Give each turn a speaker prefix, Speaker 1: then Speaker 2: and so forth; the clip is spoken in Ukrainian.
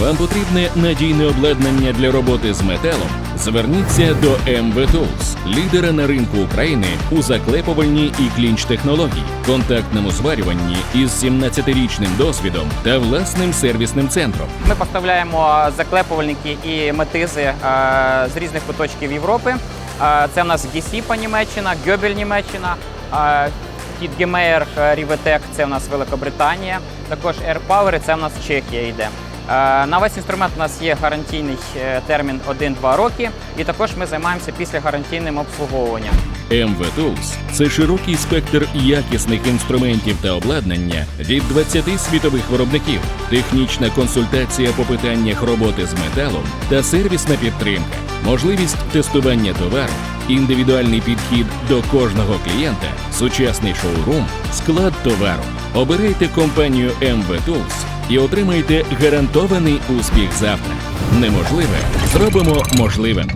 Speaker 1: Вам потрібне надійне обладнання для роботи з металом? Зверніться до MV Tools, лідера на ринку України у заклепувальні і клінч технологій, контактному зварюванні із 17-річним досвідом та власним сервісним центром.
Speaker 2: Ми поставляємо заклепувальники і метизи е, з різних куточків Європи. Е, Це в нас Гісіпа Німеччина, Гьобель Німеччина, е, Тітгемейер Ріветек це в нас Великобританія, також AirPower це в нас Чехія йде. Е, На весь інструмент у нас є гарантійний е, термін 1-2 роки, і також ми займаємося післягарантійним обслуговуванням.
Speaker 1: MV Tools – це широкий спектр якісних інструментів та обладнання від 20 світових виробників, технічна консультація по питаннях роботи з металом та сервісна підтримка, можливість тестування товару, індивідуальний підхід до кожного клієнта, сучасний шоурум, склад товару. Обирайте компанію MV Tools і отримайте гарантований успіх завтра. Неможливе зробимо можливим.